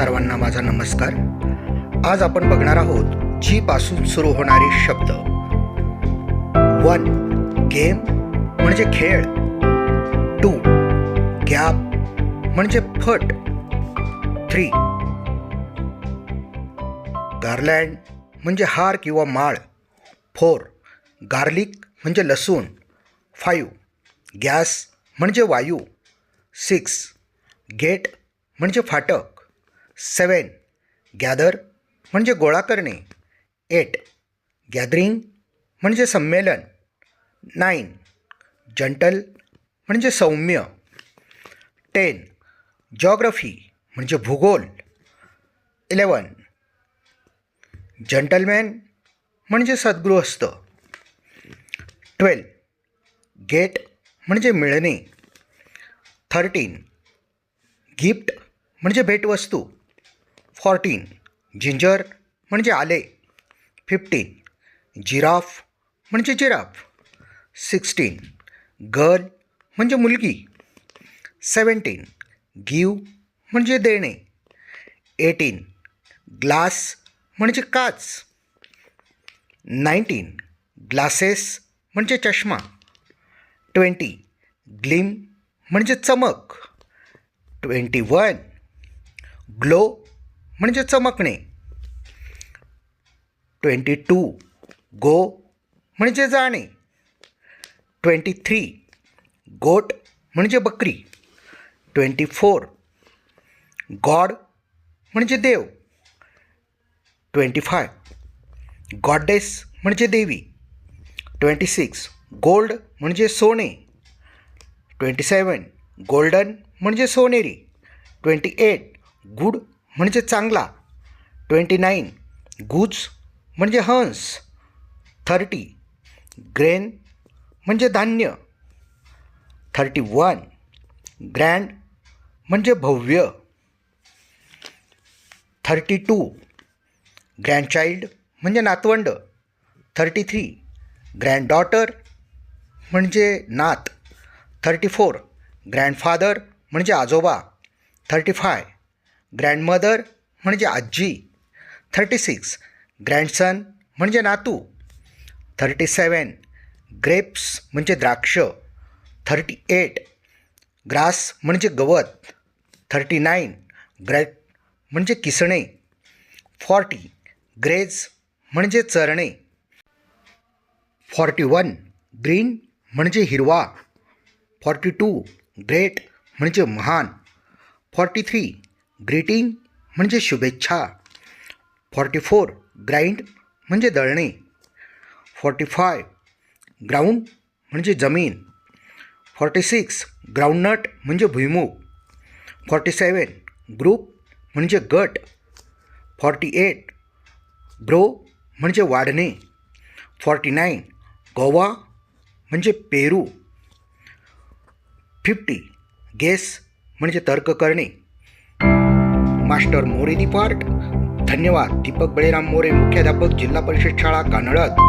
सर्वांना माझा नमस्कार. आज आपण बघणार आहोत जी पासून सुरू होणारे शब्द. वन गेम म्हणजे खेळ. टू गॅप म्हणजे फट. थ्री गार्लँड म्हणजे हार किंवा माळ. फोर गार्लिक म्हणजे लसूण. फाईव्ह गॅस म्हणजे वायू. सिक्स गेट म्हणजे फाटक. सेवन गॅदर म्हणजे गोळा करणे. एट. गॅदरिंग म्हणजे संमेलन. नाईन. जंटल म्हणजे सौम्य. टेन. जॉग्रफी म्हणजे भूगोल. इलेवन जंटलमॅन म्हणजे सद्गृहस्थ. ट्वेल्व. गेट म्हणजे मिळणे. थर्टीन. गिफ्ट म्हणजे भेटवस्तू. फॉर्टीन जिंजर म्हणजे आले. फिफ्टीन जिराफ म्हणजे जिराफ. सिक्स्टीन गर्ल म्हणजे मुलगी. सेवन्टीन गिव म्हणजे देणे. एटीन ग्लास म्हणजे काच. नाईन्टीन ग्लासेस म्हणजे चष्मा. ट्वेंटी ग्लिम म्हणजे चमक. ट्वेंटी वन ग्लो म्हणजे चमकणे. ट्वेंटी टू गो म्हणजे जाणे. ट्वेंटी थ्री गोट म्हणजे बकरी. ट्वेंटी फोर गॉड म्हणजे देव. ट्वेंटी फाय गॉडेस म्हणजे देवी. ट्वेंटी सिक्स गोल्ड म्हणजे सोने. ट्वेंटी सेवन गोल्डन म्हणजे सोनेरी. ट्वेंटी एट गुड म्हणजे चांगला. ट्वेंटी नाईन गुज म्हणजे हंस. थर्टी ग्रेन म्हणजे धान्य. थर्टी वन ग्रँड म्हणजे भव्य. थर्टी टू ग्रँडचाइल्ड म्हणजे नातवंड. थर्टी थ्री ग्रँड डॉटर म्हणजे नात. थर्टी फोर ग्रँडफादर म्हणजे आजोबा. थर्टी फाय ग्रँडमदर म्हणजे आजी. थर्टी सिक्स ग्रँडसन म्हणजे नातू. थर्टी सेवन ग्रेप्स म्हणजे द्राक्ष. थर्टी एट ग्रास म्हणजे गवत. थर्टी नाईन ग्रॅट म्हणजे किसणे. फॉर्टी ग्रेज म्हणजे चरणे. फॉर्टी वन ग्रीन म्हणजे हिरवा. फॉर्टी टू ग्रेट म्हणजे महान. फॉर्टी थ्री ग्रीटिंग म्हणजे शुभेच्छा. फॉर्टी फोर ग्राइंड म्हणजे दळणे. फॉर्टी फाय ग्राउंड म्हणजे जमीन. फॉर्टी सिक्स ग्राउंडनट म्हणजे भुईमूग. फॉर्टी सेवन ग्रुप म्हणजे गट. फॉर्टी एट ग्रो म्हणजे वाढणे. फॉर्टी नाईन गोवा म्हणजे पेरू. फिफ्टी गेस म्हणजे तर्क करणे. मास्टर मोरेनी पार्ट धन्यवाद दीपक बळीराम मोरे मुख्याध्यापक जिल्हा परिषद शाळा कानडत